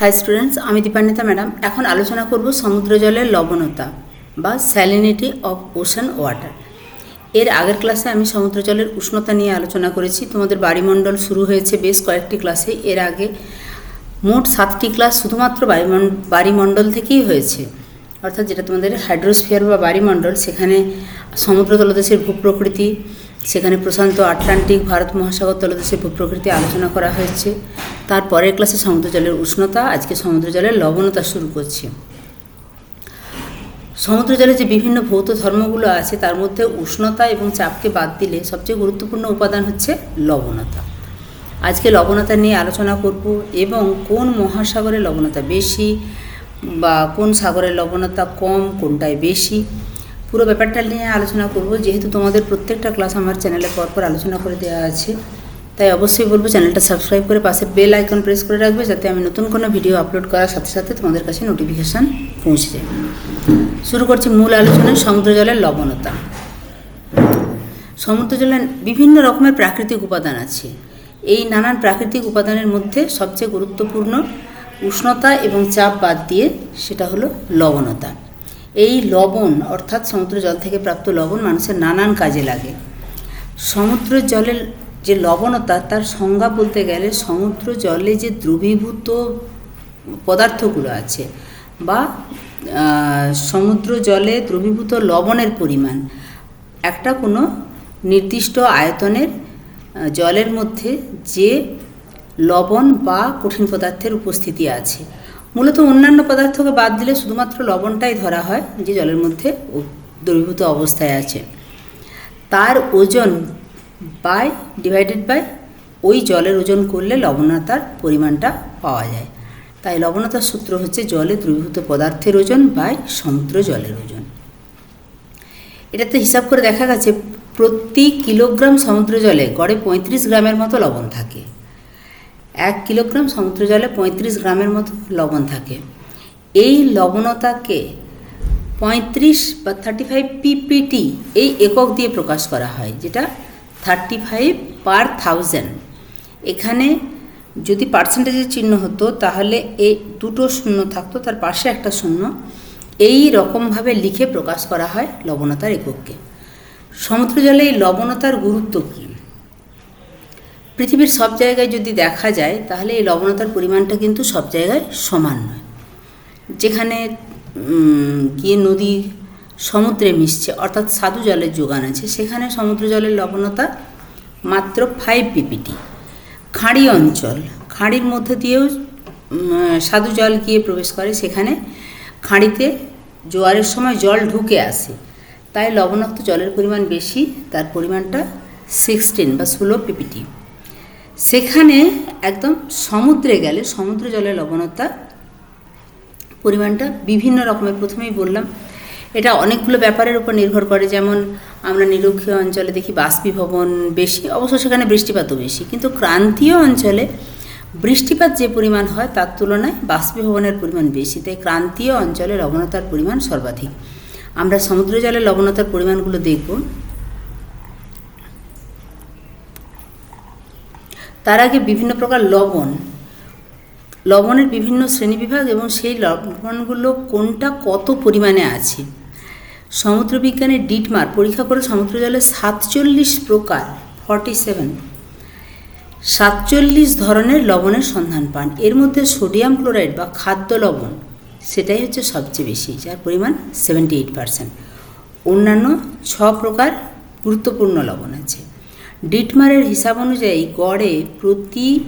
High students আমি Dipanwita madam এখন আলোচনা করব সমুদ্র জলের লবণতা বা স্যালিনিটি অফ ওশান ওয়াটার এর আগের ক্লাসে আমি সমুদ্র জলের উষ্ণতা নিয়ে আলোচনা করেছি। তোমাদের বাড়িমণ্ডল শুরু হয়েছে বেশ কয়েকটি ক্লাসে এর আগে মোট সাতটি ক্লাস শুধুমাত্র বাড়িমণ্ডল থেকেই হয়েছে। অর্থাৎ যেটা তোমাদের হাইড্রোস্ফিয়ার বা বাড়িমণ্ডল সেখানে সমুদ্র তলদেশের ভূপ্রকৃতি সেখানে প্রশান্ত আটলান্টিক ভারত মহাসাগর তলদেশের ভূপ্রকৃতি আলোচনা করা হয়েছে। তার পরের ক্লাসে সমুদ্র জলের উষ্ণতা, আজকে সমুদ্র জলের লবণতা শুরু করছি। সমুদ্র জলে যে বিভিন্ন ভৌত ধর্মগুলো আছে, তার মধ্যে উষ্ণতা এবং চাপকে বাদ দিলে সবচেয়ে গুরুত্বপূর্ণ উপাদান হচ্ছে লবণতা। আজকে লবণতা নিয়ে আলোচনা করব এবং কোন মহাসাগরে লবণতা বেশি বা কোন সাগরের লবণতা কম, কোনটায় বেশি। পুরো ব্যাপারটা নিয়ে আলোচনা করব। যেহেতু তোমাদের প্রত্যেকটা ক্লাস আমার চ্যানেলে পরপর আলোচনা করে দেওয়া আছে, তাই অবশ্যই বলব চ্যানেলটা সাবস্ক্রাইব করে পাশে বেল আইকন প্রেস করে রাখবে যাতে আমি নতুন কোনো ভিডিও আপলোড করার সাথে সাথে তোমাদের কাছে নোটিফিকেশান পৌঁছে যায়। শুরু করছি মূল আলোচনায় সমুদ্র জলের লবণতা। সমুদ্র জলের বিভিন্ন রকমের প্রাকৃতিক উপাদান আছে। এই নানান প্রাকৃতিক উপাদানের মধ্যে সবচেয়ে গুরুত্বপূর্ণ উষ্ণতা এবং চাপ বাদ দিয়ে সেটা হলো লবণতা। এই লবণ, অর্থাৎ সমুদ্র জল থেকে প্রাপ্ত লবণ মানুষের নানান কাজে লাগে। সমুদ্র জলের যে লবণতা, তার সংজ্ঞা বলতে গেলে সমুদ্র জলে যে দ্রবীভূত পদার্থগুলো আছে বা সমুদ্র জলে দ্রবীভূত লবণের পরিমাণ, একটা কোনো নির্দিষ্ট আয়তনের জলের মধ্যে যে লবণ বা কঠিন পদার্থের উপস্থিতি আছে। মূলত অন্যান্য পদার্থকে বাদ দিলে শুধুমাত্র লবণটাই ধরা হয় যে জলের মধ্যে দ্রবীভূত অবস্থায় আছে। তার ওজন বাই ডিভাইডেড বাই ওই জলের ওজন করলে লবণতার পরিমাণটা পাওয়া যায়। তাই লবণতার সূত্র হচ্ছে জলে দ্রবীভূত পদার্থের ওজন বাই সমুদ্র জলের ওজন। এটাতে হিসাব করে দেখা গেছে প্রতি কিলোগ্রাম সমুদ্র জলে গড়ে পঁয়ত্রিশ গ্রামের মতো লবণ থাকে। এক কিলোগ্রাম সমুদ্র জলে পঁয়ত্রিশ গ্রামের মতো লবণ থাকে। এই লবণতাকে পঁয়ত্রিশ বা থার্টি ফাইভ পিপিটি এই একক দিয়ে প্রকাশ করা হয়, যেটা থার্টি ফাইভ পার থাউজেন্ড এখানে যদি পার্সেন্টেজের চিহ্ন হতো, তাহলে এই দুটো শূন্য থাকতো, তার পাশে একটা শূন্য। এই রকমভাবে লিখে প্রকাশ করা হয় লবণতার একককে সমুদ্র জলে এই লবণতার গুরুত্ব কী? পৃথিবীর সব জায়গায় যদি দেখা যায়, তাহলে এই লবণতার পরিমাণটা কিন্তু সব জায়গায় সমান নয়। যেখানে গিয়ে নদী সমুদ্রে মিশছে, অর্থাৎ স্বাদু জলের যোগান আছে, সেখানে সমুদ্র জলের লবণতা মাত্র ফাইভ পিপিটি খাঁড়ি অঞ্চল, খাঁড়ির মধ্যে দিয়েও স্বাদু জল গিয়ে প্রবেশ করে, সেখানে খাঁড়িতে জোয়ারের সময় জল ঢুকে আসে। তাই লবণাক্ত জলের পরিমাণ বেশি, তার পরিমাণটা সিক্সটিন বা ষোলো পিপিটি সেখানে একদম সমুদ্রে গেলে, সমুদ্র জলের লবণতা পরিমাণটা বিভিন্ন রকমের। প্রথমেই বললাম, এটা অনেকগুলো ব্যাপারের উপর নির্ভর করে। যেমন আমরা নিরক্ষীয় অঞ্চলে দেখি বাষ্পীভবন বেশি, অবশ্য সেখানে বৃষ্টিপাতও বেশি। কিন্তু ক্রান্তীয় অঞ্চলে বৃষ্টিপাত যে পরিমাণ হয়, তার তুলনায় বাষ্পীভবনের পরিমাণ বেশি। তাই ক্রান্তীয় অঞ্চলে লবণতার পরিমাণ সর্বাধিক। আমরা সমুদ্র জলের লবণতার পরিমাণগুলো দেখব। তার আগে বিভিন্ন প্রকার লবণ, লবণের বিভিন্ন শ্রেণীবিভাগ এবং সেই লবণগুলো কোনটা কত পরিমাণে আছে? সমুদ্রবিজ্ঞানের ডিটমার পরীক্ষা করে সমুদ্র জলে সাতচল্লিশ প্রকার ফর্টি সেভেন সাতচল্লিশ ধরনের লবণের সন্ধান পান। এর মধ্যে সোডিয়াম ক্লোরাইড বা খাদ্য লবণ, সেটাই হচ্ছে সবচেয়ে বেশি, যার পরিমাণ সেভেন্টি এইট পারসেন্ট অন্যান্য ছ প্রকার গুরুত্বপূর্ণ লবণ আছে। ডিটমারের হিসাব অনুযায়ী গড়ে প্রতি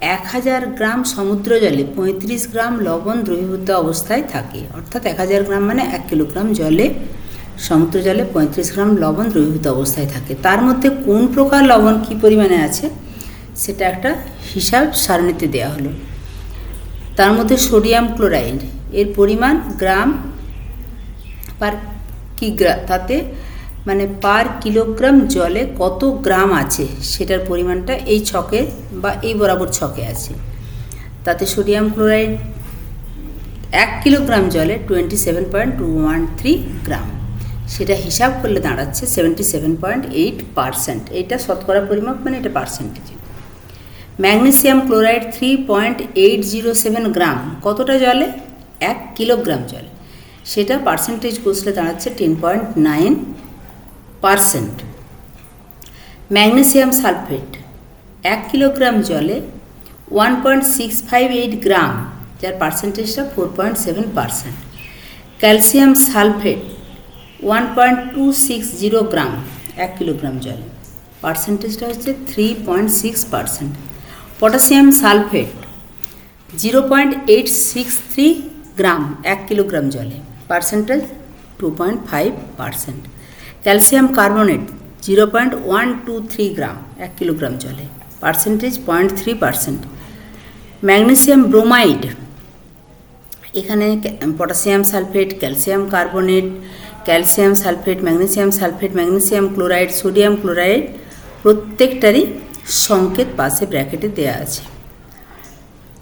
এক হাজার গ্রাম সমুদ্র জলে পঁয়ত্রিশ গ্রাম লবণ দ্রবীভূত অবস্থায় থাকে। অর্থাৎ এক হাজার গ্রাম মানে এক কিলোগ্রাম জলে সমুদ্র জলে পঁয়ত্রিশ গ্রাম লবণ দ্রবীভূত অবস্থায় থাকে। তার মধ্যে কোন প্রকার লবণ কী পরিমাণে আছে? সেটা একটা হিসাব সারণীতে দেওয়া হলো। তার মধ্যে সোডিয়াম ক্লোরাইড, এর পরিমাণ গ্রাম পার কি গ্রা- তাতে মানে পার কিলোগ্রাম জলে কত গ্রাম আছে? সেটার পরিমাণটা এই ছকে বা এই বরাবর ছকে আছে। তাতে সোডিয়াম ক্লোরাইড এক কিলোগ্রাম জলে twenty seven point two one three gram. সেটা হিসাব করলে দাঁড়াচ্ছে seventy seven point eight percent. এইটা শতকরা পরিমাপ মানে এটা percentage. Magnesium chloride three point eight zero seven gram. কতটা জলে? এক কিলোগ্রাম জলে। সেটা পার্সেন্টেজ কষলে দাঁড়াচ্ছে ten point nine percent. Magnesium sulphate, এক কিলোগ্রাম জলে one point six five eight gram, যার পার্সেন্টেজটা four point seven percent. Calcium sulphate, one point two six zero gram, এক কিলোগ্রাম জলে, পার্সেন্টেজটা হচ্ছে three point six percent. Potassium sulphate, zero point eight six three gram, এক kilogram জলে, percentage two point five percent. Calcium carbonate zero point one two three gram, এক kilogram জলে, percentage point three percent. Magnesium bromide, এখানে potassium sulphate, calcium carbonate, calcium sulphate, magnesium sulphate, magnesium chloride, sodium chloride, প্রত্যেকটারই সংকেত পাশে ব্র্যাকেটে দেওয়া আছে।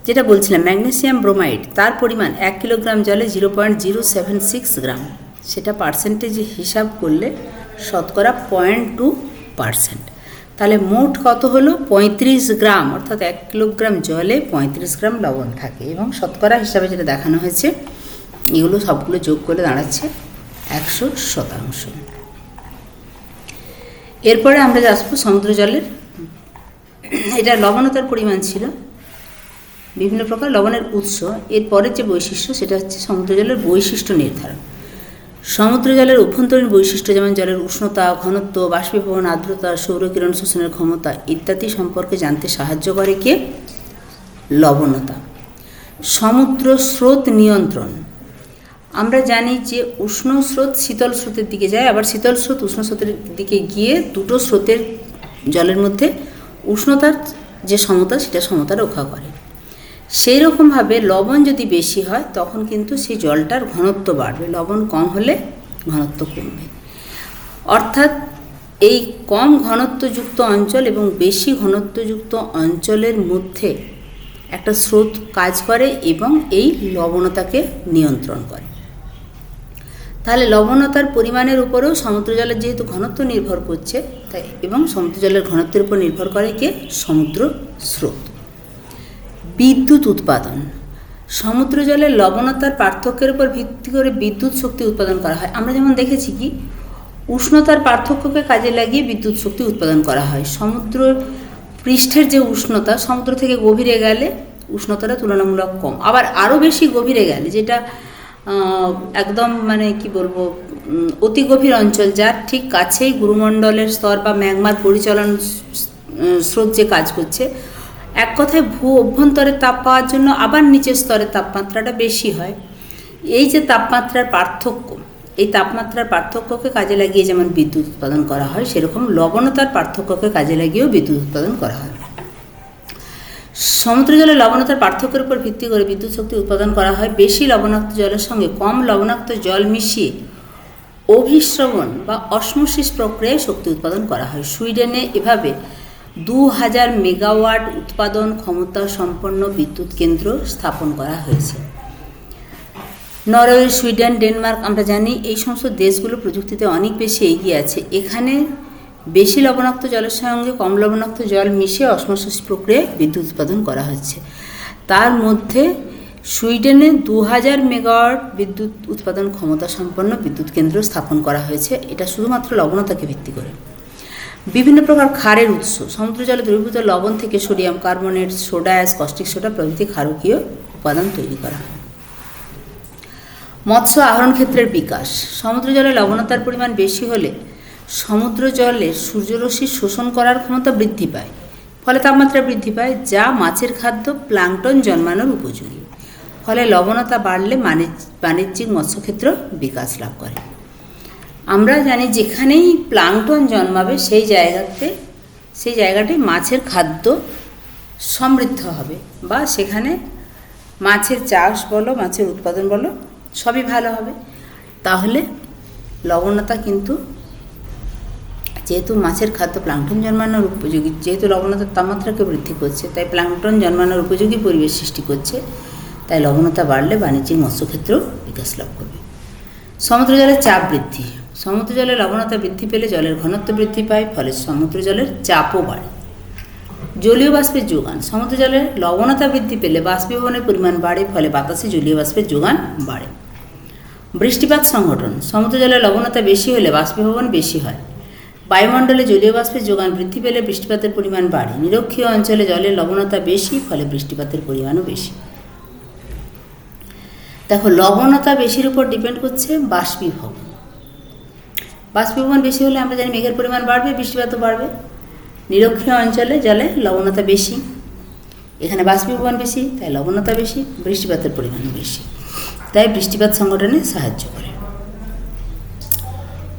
যেটা বলছিলাম, ম্যাগনেসিয়াম ব্রোমাইড, তার পরিমাণ এক কিলোগ্রাম জলে zero point zero seven six gram. সেটা পার্সেন্টেজ হিসাব করলে শতকরা পয়েন্ট টু পার্সেন্ট তাহলে মোট কত হলো? পঁয়ত্রিশ গ্রাম, অর্থাৎ এক কিলোগ্রাম জলে পঁয়ত্রিশ গ্রাম লবণ থাকে এবং শতকরা হিসাবে যেটা দেখানো হয়েছে, এগুলো সবগুলো যোগ করে দাঁড়াচ্ছে একশো শতাংশ। এরপরে আমরা আসব সমুদ্র জলের। এটা লবণতার পরিমাণ ছিল, বিভিন্ন প্রকার লবণের উৎস। এর পরের যে বৈশিষ্ট্য, সেটা হচ্ছে সমুদ্র জলের বৈশিষ্ট্য নির্ধারণ। সমুদ্র জলের অভ্যন্তরীণ বৈশিষ্ট্য যেমন জলের উষ্ণতা, ঘনত্ব, বাষ্পীভবন আর্দ্রতা, সৌরকিরণ শোষণের ক্ষমতা ইত্যাদি সম্পর্কে জানতে সাহায্য করে কে? লবণতা। সমুদ্র স্রোত নিয়ন্ত্রণ। আমরা জানি যে উষ্ণ স্রোত শীতল স্রোতের দিকে যায়, আবার শীতল স্রোত উষ্ণ স্রোতের দিকে গিয়ে দুটো স্রোতের জলের মধ্যে উষ্ণতার যে সমতা, সেটা সমতা রক্ষা করে। সেই রকমভাবে লবণ যদি বেশি হয়, তখন কিন্তু সেই জলটার ঘনত্ব বাড়বে। লবণ কম হলে ঘনত্ব কমবে। অর্থাৎ এই কম ঘনত্বযুক্ত অঞ্চল এবং বেশি ঘনত্বযুক্ত অঞ্চলের মধ্যে একটা স্রোত কাজ করে এবং এই লবণতাকে নিয়ন্ত্রণ করে। তাহলে লবণতার পরিমাণের উপরেও সমুদ্র জলের যেহেতু ঘনত্ব নির্ভর করছে, তাই এবং সমুদ্র জলের ঘনত্বের উপর নির্ভর করে কে? সমুদ্র স্রোত। বিদ্যুৎ উৎপাদন। সমুদ্র জলের লবণতার পার্থক্যের উপর ভিত্তি করে বিদ্যুৎ শক্তি উৎপাদন করা হয়। আমরা যেমন দেখেছি কি, উষ্ণতার পার্থক্যকে কাজে লাগিয়ে বিদ্যুৎ শক্তি উৎপাদন করা হয়। সমুদ্র পৃষ্ঠের যে উষ্ণতা, সমুদ্র থেকে গভীরে গেলে উষ্ণতাটা তুলনামূলক কম। আবার আরও বেশি গভীরে গেলে যেটা একদম মানে কি বলব অতি গভীর অঞ্চল, যার ঠিক কাছেই গুরুমণ্ডলের স্তর বা ম্যাগমার পরিচালন স্রোত যে কাজ করছে এক কথায় ভূ অভ্যন্তরে তাপ পাওয়ার জন্য আবার নিচের স্তরের তাপমাত্রাটা বেশি হয়। এই যে তাপমাত্রার পার্থক্য, এই তাপমাত্রার পার্থক্যকে কাজে লাগিয়ে যেমন বিদ্যুৎ উৎপাদন করা হয়, সেরকম লবণতার পার্থক্যকে কাজে লাগিয়েও বিদ্যুৎ উৎপাদন করা হয়। সমুদ্র জলে লবণতার পার্থক্যের উপর ভিত্তি করে বিদ্যুৎ শক্তি উৎপাদন করা হয়। বেশি লবণাক্ত জলের সঙ্গে কম লবণাক্ত জল মিশিয়ে অভিশ্রবণ বা অসমোসিস প্রক্রিয়ায় শক্তি উৎপাদন করা হয়। সুইডেনে এভাবে দু হাজার মেগাওয়াট উৎপাদন ক্ষমতা সম্পন্ন বিদ্যুৎ কেন্দ্র স্থাপন করা হয়েছে। নরওয়ে, সুইডেন, ডেনমার্ক, আমরা জানি এই সমস্ত দেশগুলো প্রযুক্তিতে অনেক বেশি এগিয়ে আছে। এখানে বেশি লবণাক্ত জলের সঙ্গে কম লবণাক্ত জল মিশে অসমোসিস প্রক্রিয়ায় বিদ্যুৎ উৎপাদন করা হচ্ছে। তার মধ্যে সুইডেনে দু হাজার মেগাওয়াট বিদ্যুৎ উৎপাদন ক্ষমতা সম্পন্ন বিদ্যুৎ কেন্দ্র স্থাপন করা হয়েছে। এটা শুধুমাত্র লবণতাকে ভিত্তি করে। বিভিন্ন প্রকার ক্ষারের উৎস। সমুদ্র জলে দ্রবীভূত লবণ থেকে sodium carbonate, soda ash caustic soda প্রভৃতি ক্ষারকীয় উপাদান তৈরি করা হয়। মৎস্য আহরণ ক্ষেত্রের বিকাশ। সমুদ্র জলে লবণতার পরিমাণ বেশি হলে সমুদ্র জলের সূর্যরশ্মি শোষণ করার ক্ষমতা বৃদ্ধি পায়। ফলে তাপমাত্রা বৃদ্ধি পায়, যা মাছের খাদ্য প্লাংটন জন্মানোর উপযোগী। ফলে লবণতা বাড়লে বাণিজ্যিক মৎস্যক্ষেত্র বিকাশ লাভ করে। আমরা জানি যেখানেই প্লাংটন জন্মাবে সেই জায়গাতে, সেই জায়গাটি মাছের খাদ্য সমৃদ্ধ হবে বা সেখানে মাছের চাষ বলো, মাছের উৎপাদন বলো, সবই ভালো হবে। তাহলে লবণতা কিন্তু, যেহেতু মাছের খাদ্য প্লাংটন জন্মানোর উপযোগী, যেহেতু লবণতার তাপমাত্রাকে বৃদ্ধি করছে, তাই প্লাংটন জন্মানোর উপযোগী পরিবেশ সৃষ্টি করছে, তাই লবণতা বাড়লে বাণিজ্যিক মৎস্যক্ষেত্র বিকাশ লাভ করবে। সমুদ্র জলের চাপ বৃদ্ধি সমুদ্র জলের লবণতা বৃদ্ধি পেলে জলের ঘনত্ব বৃদ্ধি পায়, ফলে সমুদ্র জলের চাপও বাড়ে। জলীয় বাষ্পের যোগান, সমুদ্র জলে লবণতা বৃদ্ধি পেলে বাষ্পীভবনের পরিমাণ বাড়ে, ফলে বাতাসে জলীয় বাষ্পের যোগান বাড়ে। বৃষ্টিপাত সংগঠন সমুদ্র জলে লবণতা বেশি হলে বাষ্পীভবন বেশি হয়। বায়ুমণ্ডলে জলীয় বাষ্পের যোগান বৃদ্ধি পেলে বৃষ্টিপাতের পরিমাণ বাড়ে। নিরক্ষীয় অঞ্চলে জলের লবণতা বেশি, ফলে বৃষ্টিপাতের পরিমাণও বেশি। দেখো, লবণতা বেশির উপর ডিপেন্ড করছে বাষ্পীভবন। বাষ্পীভবন বেশি হলে আমরা জানি মেঘের পরিমাণ বাড়বে, বৃষ্টিপাতও বাড়বে। নিরক্ষীয় অঞ্চলে জলে লবণতা বেশি। এখানে বাষ্পীভবন বেশি, তাই লবণতা বেশি, বৃষ্টিপাতের পরিমাণও বেশি। তাই বৃষ্টিপাত সংগঠনে সাহায্য করে।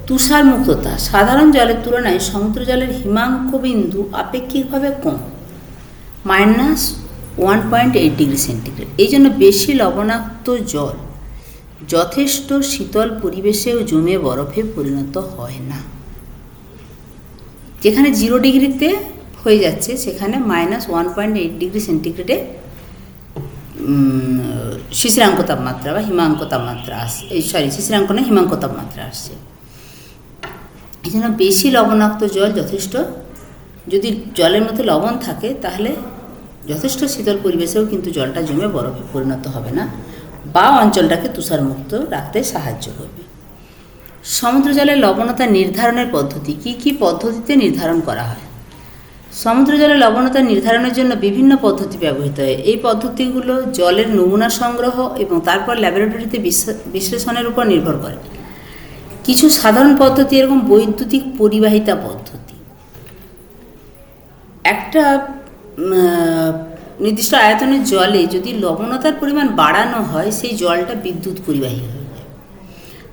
তুষার মুক্ততা সাধারণ জলের তুলনায় সমুদ্র জলের হিমাঙ্ক বিন্দু আপেক্ষিকভাবে কম। Minus one point eight degree centigrade. এই জন্য বেশি লবণাক্ত জল যথেষ্ট শীতল পরিবেশেও জমে বরফে পরিণত হয় না। যেখানে জিরো ডিগ্রিতে হয়ে যাচ্ছে, সেখানে minus one point eight degree সেন্টিগ্রেডে শিশিরাঙ্ক তাপমাত্রা বা হিমাঙ্ক তাপমাত্রা আস, এই সরি শিশিরাঙ্ক না, হিমাঙ্ক তাপমাত্রা আসছে। এই জন্য বেশি লবণাক্ত জল যথেষ্ট। যদি জলের মধ্যে লবণ থাকে, তাহলে যথেষ্ট শীতল পরিবেশেও কিন্তু জলটা জমে বরফে পরিণত হবে না। বা অঞ্চলটাকে তুষারমুক্ত রাখতে সাহায্য করবে। সমুদ্র জলের লবণতা নির্ধারণের পদ্ধতি কি কি পদ্ধতিতে নির্ধারণ করা হয়? সমুদ্র জলের লবণতা নির্ধারণের জন্য বিভিন্ন পদ্ধতি ব্যবহৃত হয়। এই পদ্ধতিগুলো জলের নমুনা সংগ্রহ এবং তারপর ল্যাবরেটরিতে বিশ্লে- বিশ্লেষণের উপর নির্ভর করে। কিছু সাধারণ পদ্ধতি এরকম বৈদ্যুতিক পরিবাহিতা পদ্ধতি। একটা নির্দিষ্ট আয়তনের জলে যদি লবণতার পরিমাণ বাড়ানো হয়, সেই জলটা বিদ্যুৎ পরিবাহী হয়ে যায়।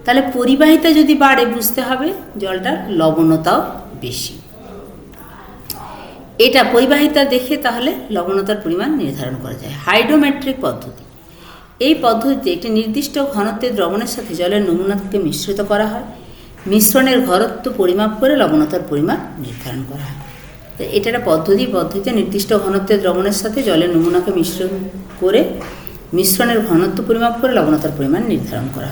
তাহলে পরিবাহিতা যদি বাড়ে, বুঝতে হবে জলটার লবণতাও বেশি। এটা পরিবাহিতা দেখে তাহলে লবণতার পরিমাণ নির্ধারণ করা যায়। হাইড্রোমেট্রিক পদ্ধতি। এই পদ্ধতিতে একটি নির্দিষ্ট ঘনত্বের দ্রবণের সাথে জলের নমুনাকে মিশ্রিত করা হয়। মিশ্রণের ঘনত্ব পরিমাপ করে লবণতার পরিমাণ নির্ধারণ করা হয়। তো এটা একটা পদ্ধতি, পদ্ধতিতে নির্দিষ্ট ঘনত্বের দ্রবণের সাথে জলের নমুনাকে মিশ্রণ করে মিশ্রণের ঘনত্ব পরিমাপ করে লবণতার পরিমাণ নির্ধারণ করা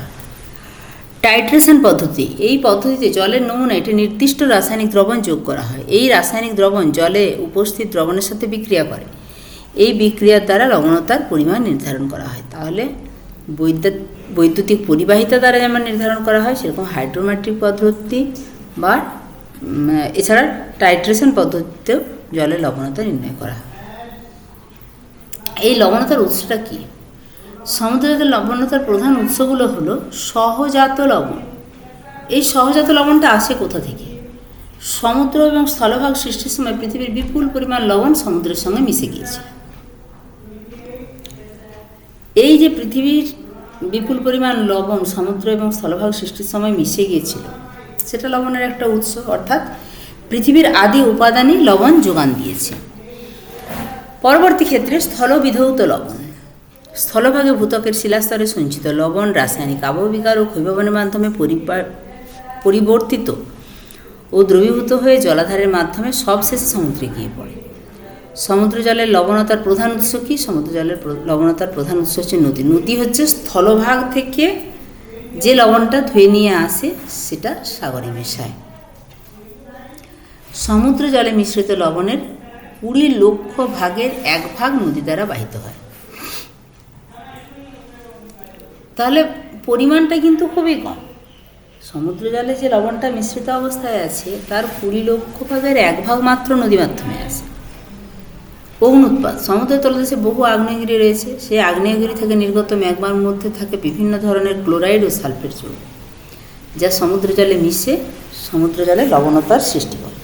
টাইট্রেশন পদ্ধতি, এই পদ্ধতিতে জলের নমুনা একটি নির্দিষ্ট রাসায়নিক দ্রবণ যোগ করা হয়। এই রাসায়নিক দ্রবণ জলে উপস্থিত দ্রবণের সাথে বিক্রিয়া করে। এই বিক্রিয়ার দ্বারা লবণতার পরিমাণ নির্ধারণ করা হয়। তাহলে বৈদ্যুত, বৈদ্যুতিক পরিবাহিতা দ্বারা যেমন নির্ধারণ করা হয়, সেরকম হাইড্রোমেট্রিক পদ্ধতি বা এছাড়া টাইট্রেশন পদ্ধতিতেও জলের লবণতা নির্ণয় করা হয়। এই লবণতার উৎসটা কী? সমুদ্রের লবণতার প্রধান উৎসগুলো হলো সহজাত লবণ। এই সহজাত লবণটা আসে কোথা থেকে? সমুদ্র এবং স্থলভাগ সৃষ্টির সময় পৃথিবীর বিপুল পরিমাণ লবণ সমুদ্রের সঙ্গে মিশে গিয়েছে। এই যে পৃথিবীর বিপুল পরিমাণ লবণ সমুদ্র এবং স্থলভাগ সৃষ্টির সময় মিশে গিয়েছিল সেটা লবণের একটা উৎস, অর্থাৎ পৃথিবীর আদি উপাদানই লবণ যোগান দিয়েছে। পরবর্তী ক্ষেত্রে স্থলবিধৌত লবণ। স্থলভাগে ভূতকের শিলাস্তরে সঞ্চিত লবণ রাসায়নিক আবহবিকার ও ক্ষৈভবনের মাধ্যমে পরিবা- পরিবর্তিত ও দ্রবীভূত হয়ে জলাধারের মাধ্যমে সবশেষে সমুদ্রে গিয়ে পড়ে। সমুদ্র জলের লবণতার প্রধান উৎস কি? সমুদ্র জলের লবণতার প্রধান উৎস হচ্ছে নদী। নদী হচ্ছে স্থলভাগ থেকে যে লবণটা ধুয়ে নিয়ে আসে, সেটা সাগরে মেশায়। সমুদ্র জলে মিশ্রিত লবণের কুড়ি লক্ষ ভাগের এক ভাগ নদী দ্বারা বাহিত হয়। তাহলে পরিমাণটা কিন্তু খুবই কম। সমুদ্র জলে যে লবণটা মিশ্রিত অবস্থায় আছে, তার কুড়ি লক্ষ ভাগের এক ভাগ মাত্র নদী মাধ্যমে আছে উৎপাদ সমুদ্রের তলদেশে বহু আগ্নেয়গিরি রয়েছে। সেই আগ্নেয়গিরি থেকে নির্গত ম্যাগমার মধ্যে থাকে বিভিন্ন ধরনের ক্লোরাইড ও সালফেট যৌগ, যা সমুদ্র জলে মিশে সমুদ্র জলে লবণতার সৃষ্টি করে।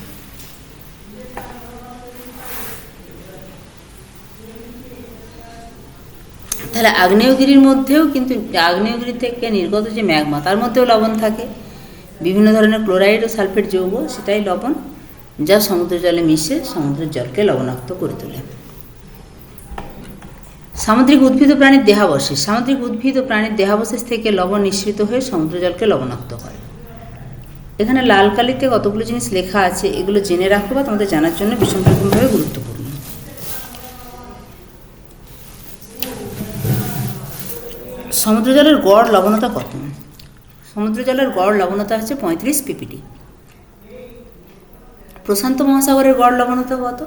তাহলে আগ্নেয়গিরির মধ্যেও কিন্তু, আগ্নেয়গিরি থেকে নির্গত যে ম্যাগমা, তার মধ্যেও লবণ থাকে। বিভিন্ন ধরনের ক্লোরাইড ও সালফেট যৌগ, সেটাই লবণ যা সমুদ্র জলে মিশে সমুদ্রের জলকে লবণাক্ত করে তোলে। সামুদ্রিক উদ্ভিদ ও প্রাণীর দেহাবশেষ। সামুদ্রিক উদ্ভিদ ও প্রাণীর দেহাবশেষ থেকে লবণ নিঃসৃত হয়ে সমুদ্র জলকে লবণাক্ত করে। এখানে লাল কালিতে কতগুলো জিনিস লেখা আছে, এগুলো জেনে রাখো বা তোমাদের জানার জন্য ভীষণ রকমভাবে গুরুত্বপূর্ণ। সমুদ্র জলের গড় লবণতা কত? সমুদ্র জলের গড় লবণতা হচ্ছে পঁয়ত্রিশ পিপিটি। প্রশান্ত মহাসাগরের গড় লবণতা কত?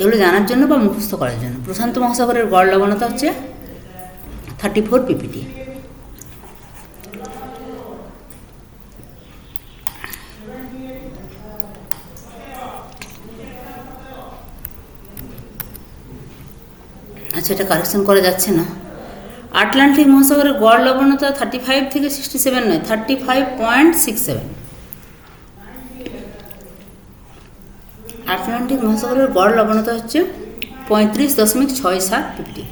এগুলো জানার জন্য বা মুখস্থ করার জন্য? প্রশান্ত মহাসাগরের গড় লবণতা হচ্ছে থার্টি ফোর পিপিটি আচ্ছা এটা কারেকশন করা যাচ্ছে না। আটলান্টিক মহাসাগরের গড় লবণতা থার্টি ফাইভ থেকে সিক্সটি সেভেন নয় thirty five point six seven Atlantic মহাসাগরের গড় লবণতা হচ্ছে পঁয়ত্রিশ দশমিক ছয় সাত ডিগ্রি।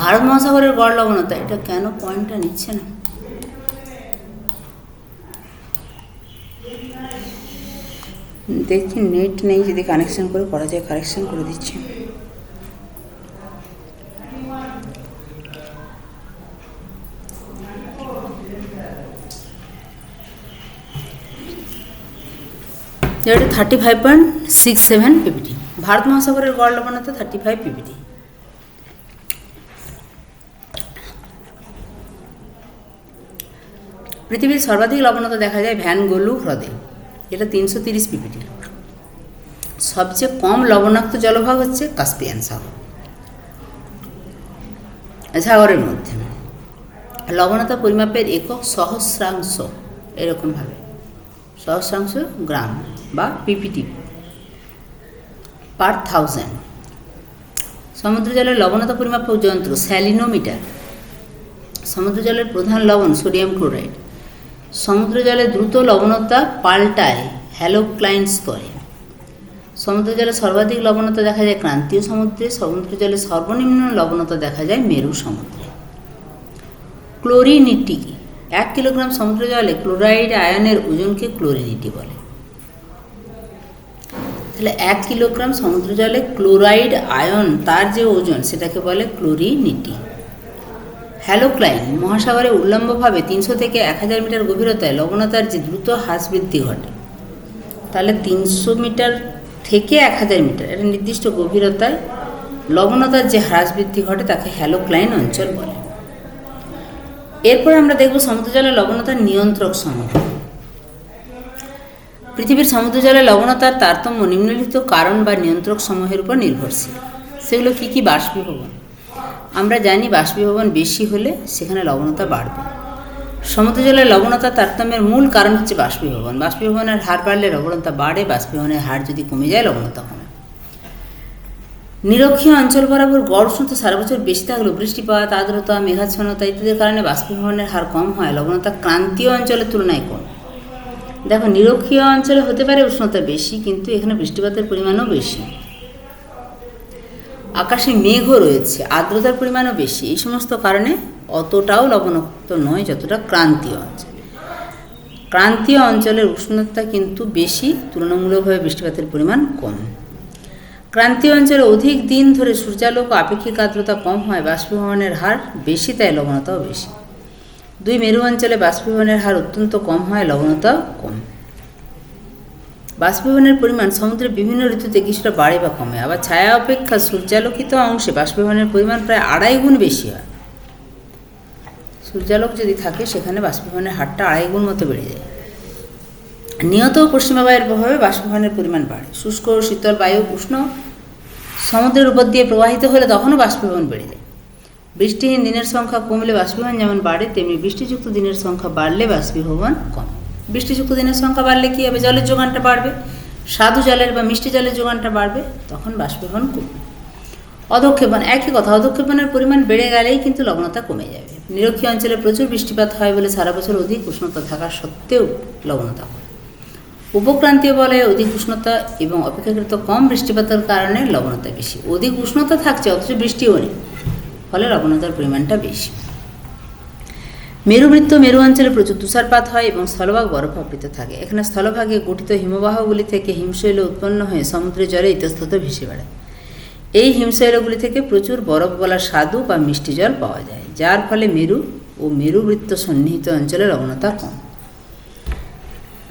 ভারত মহাসাগরের গড় লবণতা, এটা কেন পয়েন্টটা নিচ্ছে না? দেখি নেট নেই, যদি কানেকশন করে করা যায় কানেকশন করে দিচ্ছি। এটা thirty five point six seven PPT Bharat মহাসাগরের গড় লবণতা থার্টি ফাইভ পিপিটি পৃথিবীর সর্বাধিক লবণতা দেখা যায় ভ্যানগোলু হ্রদে এটা তিনশো তিরিশ পিপিটি সবচেয়ে কম লবণাক্ত জলভাগ হচ্ছে কাস্পিয়ান সাগর. সাগরের মধ্যে। লবণতা পরিমাপের একক সহস্রাংশ এরকমভাবে সহস্রাংশ গ্রাম। বা পিপিটি পার থাউজেন্ড সমুদ্র জলের লবণতা পরিমাপ যন্ত্র স্যালিনোমিটার সমুদ্র জলের প্রধান লবণ সোডিয়াম ক্লোরাইড সমুদ্র জলে দ্রুত লবণতা পাল্টায় হ্যালোক্লাইন স্তরে সমুদ্র জলে সর্বাধিক লবণতা দেখা যায় ক্রান্তীয় সমুদ্রে, সমুদ্র জলে সর্বনিম্ন লবণতা দেখা যায় মেরু সমুদ্রে। ক্লোরিনিটি, এক কিলোগ্রাম সমুদ্র জলে ক্লোরাইড আয়নের ওজনকে ক্লোরিনিটি বলে। তাহলে এক কিলোগ্রাম সমুদ্র জলে ক্লোরাইড আয়ন, তার যে ওজন, সেটাকে বলে ক্লোরিনিটি। হ্যালোক্লাইন মহাসাগরে উল্লম্বভাবে তিনশো থেকে এক হাজার মিটার গভীরতায় লবণতার যে দ্রুত হ্রাস বৃদ্ধি ঘটে, তাহলে তিনশো মিটার থেকে এক হাজার মিটার, এটা নির্দিষ্ট গভীরতায় লবণতার যে হ্রাস বৃদ্ধি ঘটে, তাকে হ্যালোক্লাইন অঞ্চল বলে। এরপর আমরা দেখব সমুদ্র জলে লবণতার নিয়ন্ত্রক সমূহ। পৃথিবীর সমুদ্র জলের লবণতার তারতম্য, নিম্নলিখিত কারণ বা নিয়ন্ত্রক সমূহের উপর নির্ভরশীল। সেগুলো কী কী বাষ্পীভবন? আমরা জানি বাষ্পীভবন বেশি হলে সেখানে লবণতা বাড়বে। সমুদ্র জলের লবণতা তারতম্যের মূল কারণ হচ্ছে বাষ্পীভবন। বাষ্পীভবনের হার বাড়লে লবণতা বাড়ে, বাষ্পীভবনের হার যদি কমে যায় লবণতা কমে। নিরক্ষীয় অঞ্চল বরাবর গড় উষ্ণতা সারা বছর বেশি থাকলেও বৃষ্টিপাত, আর্দ্রতা, মেঘাচ্ছন্নতা ইত্যাদির কারণে বাষ্পীভবনের হার কম হয়। লবণতা ক্রান্তীয় অঞ্চলের তুলনায় কম। দেখো, নিরক্ষীয় অঞ্চলে হতে পারে উষ্ণতা বেশি, কিন্তু এখানে বৃষ্টিপাতের পরিমাণও বেশি। আকাশে মেঘও রয়েছে, আর্দ্রতার পরিমাণও বেশি। এই সমস্ত কারণে অতটাও লবণাক্ত নয়, যতটা ক্রান্তীয় অঞ্চল। ক্রান্তীয় অঞ্চলের উষ্ণতা কিন্তু বেশি, তুলনামূলকভাবে বৃষ্টিপাতের পরিমাণ কম। ক্রান্তীয় অঞ্চলে অধিক দিন ধরে সূর্যালোক আপেক্ষিক আর্দ্রতা কম হয়, বাষ্পীভবনের হার বেশি, তাই লবণতাও বেশি। দুই মেরু অঞ্চলে বাষ্পীভবনের হার অত্যন্ত কম হয়, লবণতাও কম। বাষ্পীভবনের পরিমাণ সমুদ্রের বিভিন্ন ঋতুতে কিছুটা বাড়ে বা কমে। আবার ছায়া অপেক্ষা সূর্যালোকিত অংশে বাষ্পীভবনের পরিমাণ প্রায় আড়াই গুণ বেশি হয়। সূর্যালোক যদি থাকে, সেখানে বাষ্পীভবনের হারটা আড়াই গুণ মতো বেড়ে যায়। নিয়ত পশ্চিমা বায়ুর প্রভাবে বাষ্পীভবনের পরিমাণ বাড়ে। শুষ্ক ও শীতল বায়ু উষ্ণ সমুদ্রের উপর দিয়ে প্রবাহিত হলে তখনও বাষ্পীভবন বেড়ে যায়। বৃষ্টিহীন দিনের সংখ্যা কমলে বাষ্পীভবন যেমন বাড়ে, তেমনি বৃষ্টিযুক্ত দিনের সংখ্যা বাড়লে বাষ্পীভবন কম। বৃষ্টিযুক্ত দিনের সংখ্যা বাড়লে কী হবে? জলের যোগানটা বাড়বে। স্বাদু জলের বা মিষ্টি জলের যোগানটা বাড়বে, তখন বাষ্পীভবন কমবে। অধক্ষেপণ, একই কথা, অধক্ষেপণের পরিমাণ বেড়ে গেলেই কিন্তু লবণতা কমে যাবে। নিরক্ষীয় অঞ্চলে প্রচুর বৃষ্টিপাত হয় বলে সারা বছর অধিক উষ্ণতা থাকা সত্ত্বেও লবণতা কমে। উপক্রান্তীয় বলে অধিক উষ্ণতা এবং অপেক্ষাকৃত কম বৃষ্টিপাতের কারণে লবণতা বেশি। অধিক উষ্ণতা থাকছে, অথচ বৃষ্টিও নেই। ফলে লবণতার পরিমাণটা বেশি। মেরুবৃত্ত মেরু অঞ্চলে প্রচুর তুষারপাত হয় এবং স্থলভাগ বরফাবৃত থাকে। এখানে স্থলভাগে গঠিত হিমবাহগুলি থেকে হিমশৈল উৎপন্ন হয়ে সমুদ্রের জলে ইতস্তত ভেসে বেড়ায়। এই হিমশৈলগুলি থেকে প্রচুর বরফ গলা স্বাদু বা মিষ্টি জল পাওয়া যায়, যার ফলে মেরু ও মেরুবৃত্ত সন্নিহিত অঞ্চলে লবণতা কম।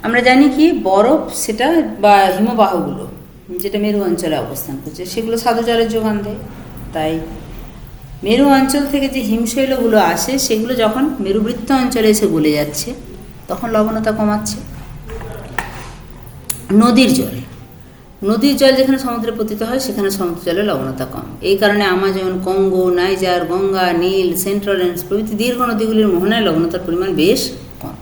আমরা জানি কি, বরফ সেটা বা হিমবাহগুলো যেটা মেরু অঞ্চলে অবস্থান করছে, সেগুলো সাধু জলের যোগান দেয়। তাই মেরু অঞ্চল থেকে যে হিমশৈলগুলো আসে, সেগুলো যখন মেরুবৃত্ত অঞ্চলে এসে গলে যাচ্ছে, তখন লবণতা কমাচ্ছে। নদীর জল। নদীর জল যেখানে সমুদ্রে পতিত হয়, সেখানে সমুদ্র জলে লবণতা কম। এই কারণে আমাজন, কঙ্গো, নাইজার, গঙ্গা, নীল, সেন্ট্রাল রেঞ্জ প্রভৃতি দীর্ঘ নদীগুলির মোহনায় লবণতার পরিমাণ বেশ কম।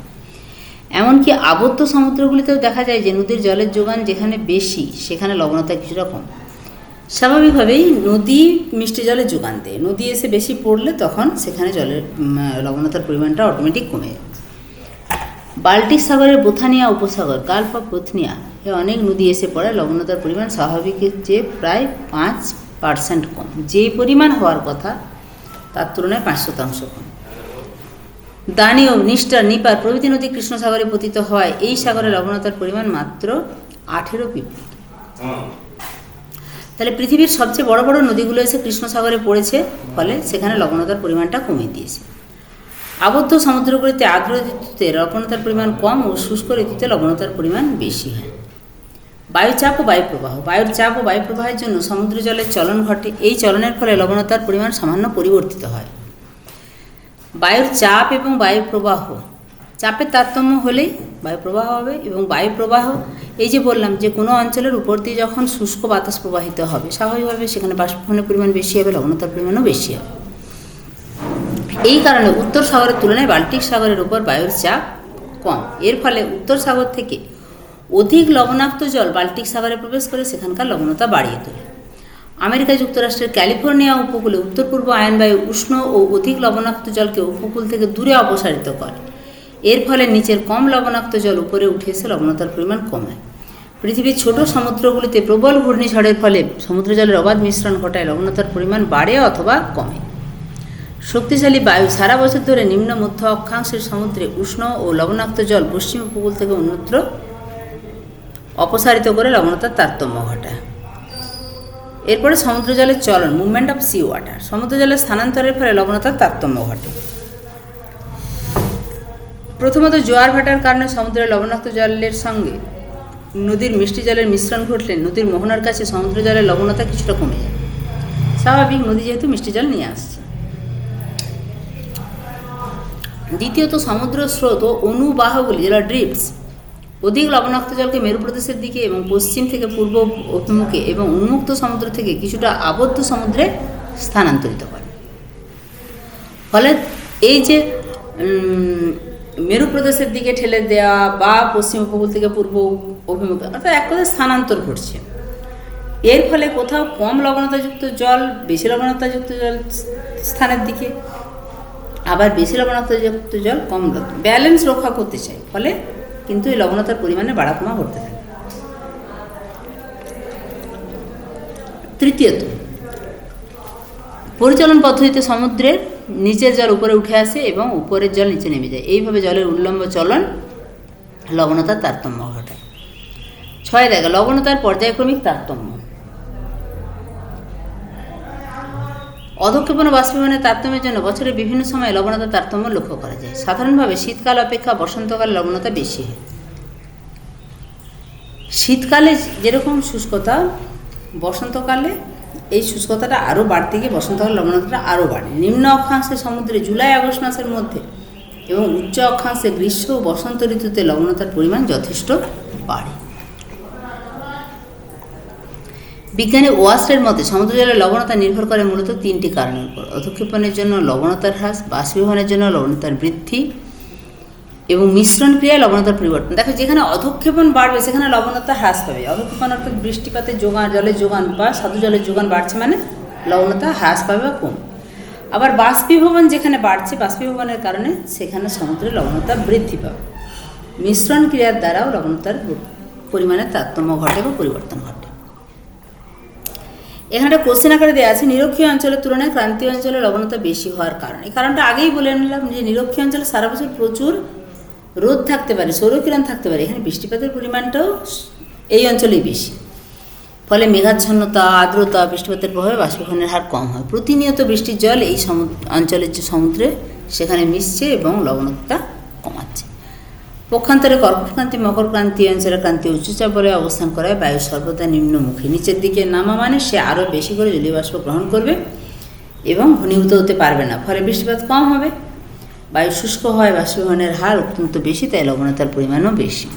এমনকি আবদ্ধ সমুদ্রগুলিতেও দেখা যায় যে নদীর জলের যোগান যেখানে বেশি, সেখানে লবণতা কিছুটা কম। স্বাভাবিকভাবেই নদী মিষ্টি জলে যোগান দেয়। নদী এসে বেশি পড়লে তখন সেখানে জলের লবণতার পরিমাণটা অটোমেটিক কমে যায়। বাল্টিক সাগরের বোথানিয়া উপসাগর, গালফ অফ বোথনিয়া, এ অনেক নদী এসে পড়ে লবণতার পরিমাণ স্বাভাবিকের চেয়ে প্রায় পাঁচ পার্সেন্ট কম। যে পরিমাণ হওয়ার কথা, তার তুলনায় পাঁচ শতাংশ কম। দানীয় নিষ্ঠার নিপার প্রভৃতি নদী কৃষ্ণ সাগরে পতিত হয় এই সাগরে লবণতার পরিমাণ মাত্র আঠেরো পিপি তাহলে পৃথিবীর সবচেয়ে বড় বড় নদীগুলো এসে কৃষ্ণ সাগরে পড়েছে, ফলে সেখানে লবণতার পরিমাণটা কমিয়ে দিয়েছে। আবদ্ধ সমুদ্রগুলিতে আর্দ্র ঋতুতে লবণতার পরিমাণ কম ও শুষ্ক ঋতুতে লবণতার পরিমাণ বেশি হয়। বায়ুচাপ ও বায়ুপ্রবাহ। বায়ুর চাপ ও বায়ুপ্রবাহের জন্য সমুদ্র জলের চলন ঘটে, এই চলনের ফলে লবণতার পরিমাণ সামান্য পরিবর্তিত হয়। বায়ুর চাপ এবং বায়ু প্রবাহ চাপের তারতম্য হলেই বায়ু প্রবাহ হবে এবং বায়ু প্রবাহ এই যে বললাম যে কোনো অঞ্চলের উপর দিয়ে যখন শুষ্ক বাতাস প্রবাহিত হবে, স্বাভাবিকভাবে সেখানে বাষ্পীভবনের পরিমাণ বেশি হবে লবণতার পরিমাণও বেশি হবে। এই কারণে উত্তর সাগরের তুলনায় বাল্টিক সাগরের উপর বায়ুর চাপ কম। এর ফলে উত্তর সাগর থেকে অধিক লবণাক্ত জল বাল্টিক সাগরে প্রবেশ করে সেখানকার লবণতা বাড়িয়ে তোলে। আমেরিকা যুক্তরাষ্ট্রের ক্যালিফোর্নিয়া উপকূলে উত্তর পূর্ব আয়নবায়ু উষ্ণ ও অধিক লবণাক্ত জলকে উপকূল থেকে দূরে অপসারিত করে। এর ফলে নিচের কম লবণাক্ত জল উপরে উঠে এসে লবণতার পরিমাণ কমায় পৃথিবীর ছোট সমুদ্রগুলিতে প্রবল ঘূর্ণিঝড়ের ফলে সমুদ্র জলের অবাধ মিশ্রণ ঘটায় লবণতার পরিমাণ বাড়ে অথবা কমে। শক্তিশালী বায়ু সারা বছর ধরে নিম্ন, মধ্য অক্ষাংশের সমুদ্রে উষ্ণ ও লবণাক্ত জল পশ্চিম উপকূল থেকে অন্যত্র অপসারিত করে লবণতার তারতম্য ঘটায়। এরপরে সমুদ্র জলের চলন মুভমেন্ট অফ সি ওয়াটার সমুদ্র জলের স্থানান্তরের ফলে লবণতার তারতম্য ঘটে। প্রথমত জোয়ার ভাটার কারণে সমুদ্রের লবণাক্ত জলের সঙ্গে নদীর মিষ্টি জলের মিশ্রণ ঘটলে নদীর মোহনার কাছে সমুদ্র জলের লবণতা কিছুটা কমে যায়। স্বাভাবিক নদী যেহেতু মিষ্টি জল নিয়ে আসছে। দ্বিতীয়ত সমুদ্র স্রোত ও অনুবাহগুলি যেটা ড্রিপস অধিক লবণাক্ত জলকে মেরু প্রদেশের দিকে এবং পশ্চিম থেকে পূর্ব অভিমুখে এবং উন্মুক্ত সমুদ্র থেকে কিছুটা আবদ্ধ সমুদ্রে স্থানান্তরিত করে। ফলে এই যে মেরু প্রদেশের দিকে ঠেলে দেওয়া বা পশ্চিম উপকূল থেকে পূর্ব অভিমুখে, অর্থাৎ এক কথায় স্থানান্তর ঘটছে। এর ফলে কোথাও কম লবণতাযুক্ত জল, বেশি লবণতাযুক্ত জল স্থানের দিকে, আবার বেশি লবণতাযুক্ত জল কম ব্যালেন্স রক্ষা করতে চায়, ফলে কিন্তু এই লবণতার পরিমাণে বাড়া কমা ঘটতে থাকে। তৃতীয়ত, পরিচালন পদ্ধতিতে সমুদ্রের নিচের জল উপরে উঠে আসে এবং উপরের জল নিচে নেমে যায়। এইভাবে জলের উল্লম্ব চলন লবণতার তারতম্য ঘটায় ছয় দেখা লবণতার পর্যায়ক্রমিক তারতম্য। অধক্ষেপণ বাষ্পীভবনের তারতম্যের জন্য বছরের বিভিন্ন সময়ে লবণতার তারতম্য লক্ষ্য করা যায়। সাধারণভাবে শীতকাল অপেক্ষা বসন্তকালে লবণতা বেশি হয়। শীতকালে যেরকম শুষ্কতা, বসন্তকালে এই শুষ্কতাটা আরও বাড়তে গিয়ে বসন্তকালে লবণতাটা আরও বাড়ে। নিম্ন অক্ষাংশে সমুদ্রে জুলাই, আগস্ট মাসের মধ্যে এবং উচ্চ অক্ষাংশে গ্রীষ্ম ও বসন্ত ঋতুতে লবণতার পরিমাণ যথেষ্ট বাড়ে। বিজ্ঞানী ওয়াস্টের মতে, সমুদ্র জলের লবণতা নির্ভর করে মূলত তিনটি কারণের উপর। অধক্ষেপণের জন্য লবণতার হ্রাস, বাষ্পীভবনের জন্য লবণতার বৃদ্ধি এবং মিশ্রণ ক্রিয়ায় লবণতার পরিবর্তন। দেখো, যেখানে অধক্ষেপণ বাড়বে, সেখানে লবণতা হ্রাস পাবে। অধক্ষেপণ অর্থাৎ বৃষ্টিপাতের যোগান জলের যোগান বা সাধু জলের যোগান বাড়ছে মানে লবণতা হ্রাস পাবে বা কম আবার বাষ্পীভবন যেখানে বাড়ছে, বাষ্পীভবনের কারণে সেখানে সমুদ্রের লবণতা বৃদ্ধি পাবে। মিশ্রণ ক্রিয়ার দ্বারাও লবণতার পরিমাণে তারতম্য ঘটে বা পরিবর্তন ঘটে। এখানে একটা কোশ্চেন আকারে দেওয়া আছে, নিরক্ষীয় অঞ্চলের তুলনায় ক্রান্তীয় অঞ্চলে লবণতা বেশি হওয়ার কারণ। এই কারণটা আগেই বলে নিলাম যে নিরক্ষীয় অঞ্চলে সারা বছর প্রচুর রোদ থাকতে পারে, সৌরকিরণ থাকতে পারে, এখানে বৃষ্টিপাতের পরিমাণটাও এই অঞ্চলেই বেশি। ফলে মেঘাচ্ছন্নতা, আর্দ্রতা, বৃষ্টিপাতের প্রভাবে বাষ্পীভবনের হার কম হয়। প্রতিনিয়ত বৃষ্টির জল এই অঞ্চলের যে সমুদ্রে, সেখানে মিশছে এবং লবণতা কমাচ্ছে। পক্ষান্তরে কর্কটক্রান্তি মকরক্রান্তি অঞ্চলে ক্রান্তি উচ্চচাপ বলে অবস্থান করায় বায়ু সর্বদা নিম্নমুখী। নিচের দিকে নামা মানে সে আরও বেশি করে জলীয় বাষ্প গ্রহণ করবে এবং ঘনীভূত হতে পারবে না। ফলে বৃষ্টিপাত কম হবে। বায়ু শুষ্ক হয়, বাষ্পীভবনের হার অত্যন্ত বেশি, তাই লবণতার পরিমাণও বেশি।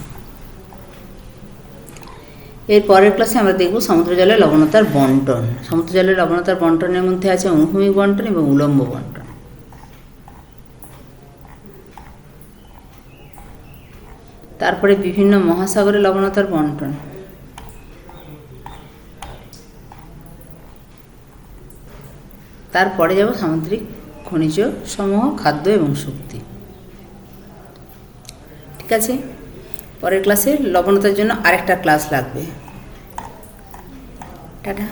এর পরের ক্লাসে আমরা দেখব সমুদ্র জলের লবণতার বন্টন। সমুদ্র জলের লবণতার বন্টনের মধ্যে আছে অনুভূমিক বন্টন এবং উলম্ব বন্টন। তারপরে বিভিন্ন মহাসাগরে লবণতার বন্টন। তারপরে যাব সামুদ্রিক খনিজ সমূহ, খাদ্য এবং শক্তি। ঠিক আছে? পরের ক্লাসে লবণতার জন্য আরেকটা ক্লাস লাগবে। টাটা।